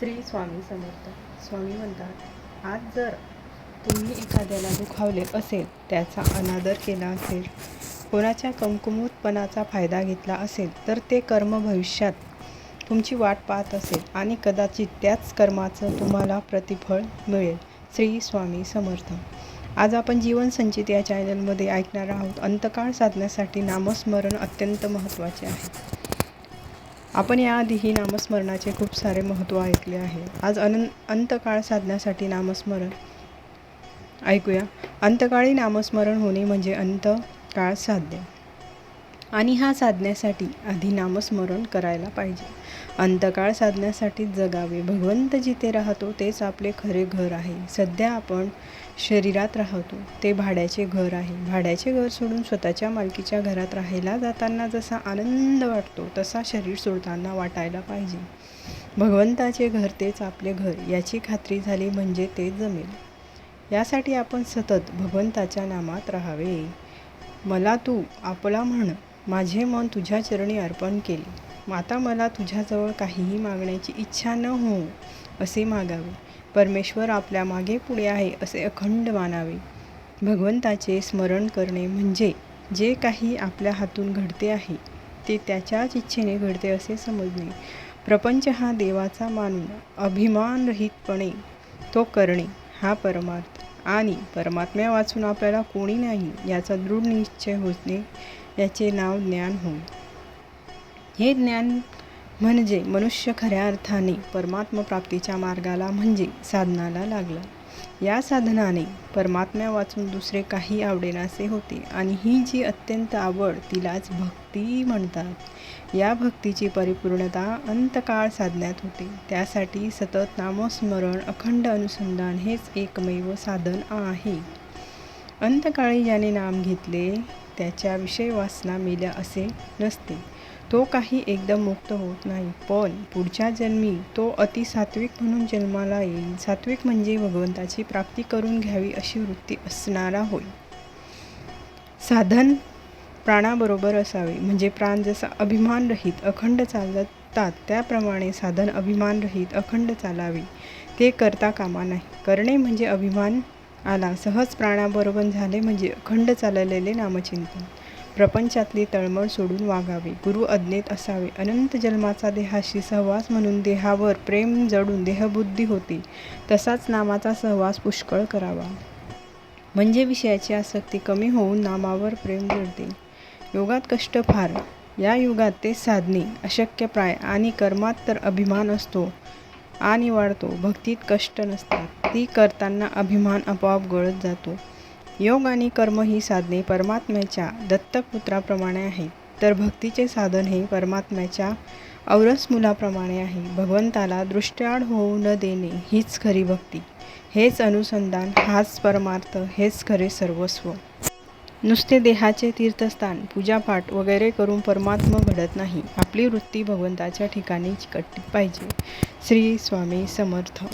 श्री स्वामी समर्थ. स्वामी म्हणतात आज जर तुम्ही एखाद्याला दुखावले असेल त्याचा अनादर केला असेल कोणाच्या कमकुमूतपणाचा फायदा घेतला असेल तर ते कर्म भविष्यात तुमची वाट पाहत असेल आणि कदाचित त्याच कर्माचं तुम्हाला प्रतिफळ मिळेल. श्री स्वामी समर्थ. आज आपण जीवन संचित या चॅनलमध्ये ऐकणार आहोत अंतकाळ साधण्यासाठी नामस्मरण अत्यंत महत्त्वाचे आहे. आपण याआधीही नामस्मरणाचे खूप सारे महत्त्व ऐकले आहे. आज अनं अंतकाळ साधण्यासाठी नामस्मरण. ऐकूया. अंतकाळी नामस्मरण होणे म्हणजे अंतकाळ साधणे. आणि हा साधण्यासाठी आधी नामस्मरण करायला पाहिजे. अंतकाळ साधण्यासाठी जगावे. भगवंत जिथे राहतो तेच आपले खरे घर आहे. सध्या आपण शरीरात राहतो ते भाड्याचे घर आहे. भाड्याचे घर सोडून स्वतःच्या मालकीच्या घरात राहायला जाताना जसा आनंद वाटतो तसा शरीर सोडताना वाटायला पाहिजे. भगवंताचे घर तेच आपले घर. याची खात्री झाली म्हणजे ते जमेल. यासाठी आपण सतत भगवंताच्या नामात राहावे. मला तू आपला म्हण. माझे मन तुझ्या चरणी अर्पण केले. माता मला तुझ्याजवळ काहीही मागण्याची इच्छा न हो असे मागावे. परमेश्वर आपल्या मागे पुढे आहे असे अखंड मानावे. भगवंताचे स्मरण करणे म्हणजे जे काही आपल्या हातून घडते आहे ते त्याच्याच इच्छेने घडते असे समजणे. प्रपंच हा देवाचा मानून अभिमानरहितपणे तो करणे हा परमार्थ. आणि परमात्म्या वाचून आपल्याला कोणी नाही याचा दृढ निश्चय होणे याचे नाव ज्ञान होय. हे ज्ञान म्हणजे मनुष्य खऱ्या अर्थाने परमात्मप्राप्तीच्या मार्गाला म्हणजे साधनाला लागला. या साधनाने परमात्म्या वाचून दुसरे काही आवडेनासे होते आणि ही जी अत्यंत आवड तिलाच भक्ती म्हणतात. या भक्तीची परिपूर्णता अंतकाळ साधण्यात होते. त्यासाठी सतत नामस्मरण अखंड अनुसंधान हेच एकमेव साधन आहे. अंतकाळी ज्याने नाम घेतले त्याच्या विषय वासना मेल्या असे नसते. तो काही एकदम मुक्त होत नाही. पण पुढच्या जन्मी तो अति सात्विक म्हणून जन्माला येईल. सात्विक म्हणजे भगवंताची प्राप्ती करून घ्यावी अशी वृत्ती असणारा होय. साधन प्राणाबरोबर असावे. म्हणजे प्राण जसा अभिमानरहित अखंड चालतात त्याप्रमाणे साधन अभिमानरहित अखंड चालावे. ते करता कामा नाही. करणे म्हणजे अभिमान आला. सहज प्राणाबरोबर झाले म्हणजे अखंड चाललेले नामचिंतन. प्रपंचातली तळमळ सोडून वागावे. गुरु अज्ञेत असावे. अनंत जन्माचा देहाशी सहवास म्हणून देहावर प्रेम जडून देहबुद्धी होते. तसाच नामाचा सहवास पुष्कळ करावा. म्हणजे विषयाची आसक्ती कमी होऊन नामावर प्रेम जडते. योगात कष्ट फार. या युगात ते साधणे अशक्यप्राय आणि कर्मात तर अभिमान असतो आणि वाढतो. भक्तीत कष्ट नसतात. ती करताना अभिमान आपोआप गळत जातो. योग आणि कर्म ही साधने परमात्म्याच्या दत्तक पुत्राप्रमाणे आहेत तर भक्तीचे साधन हे परमात्म्याच्या औरस मुलाप्रमाणे आहे. भगवंताला दृष्ट्याड होऊ न देणे हीच खरी भक्ती. हेच अनुसंधान हाच परमार्थ हेच खरे सर्वस्व. नुसते देहाचे तीर्थस्थान पूजापाठ वगैरे करून परमात्मा घडत नाही. आपली वृत्ती भगवंताच्या ठिकाणी चिकटली पाहिजे. श्री स्वामी समर्थ.